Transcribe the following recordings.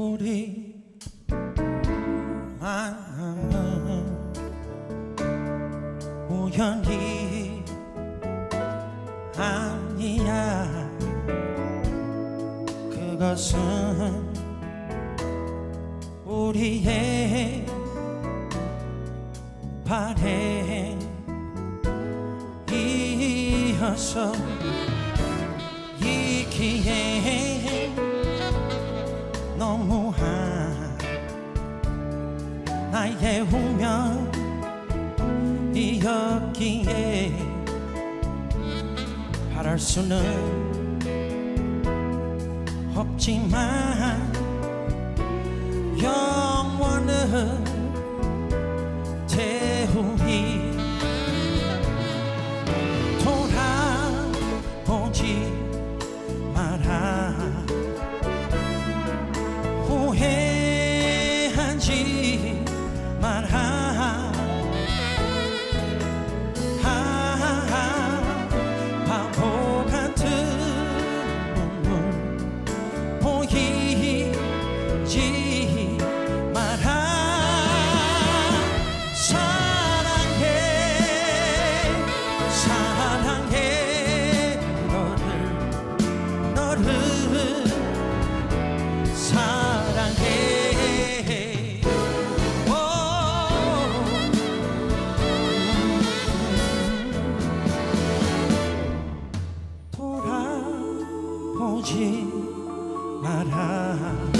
우리 마음은 우연히 아니야. 그것은 우리의 발행이어서 이기에 너무한 나의 운명이었기에 바랄 수는 없지만 영원은 사랑해. 돌아보지 마라.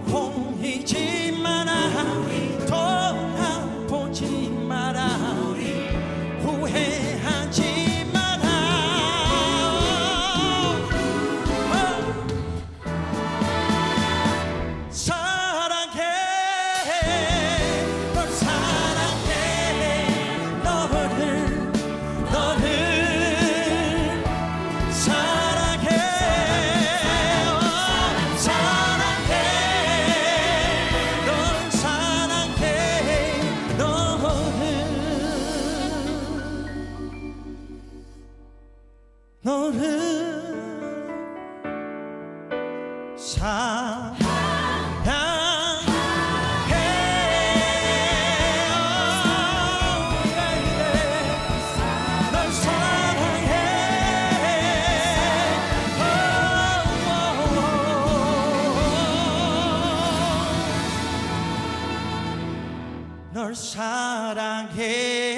보이지만 더 널 사랑해.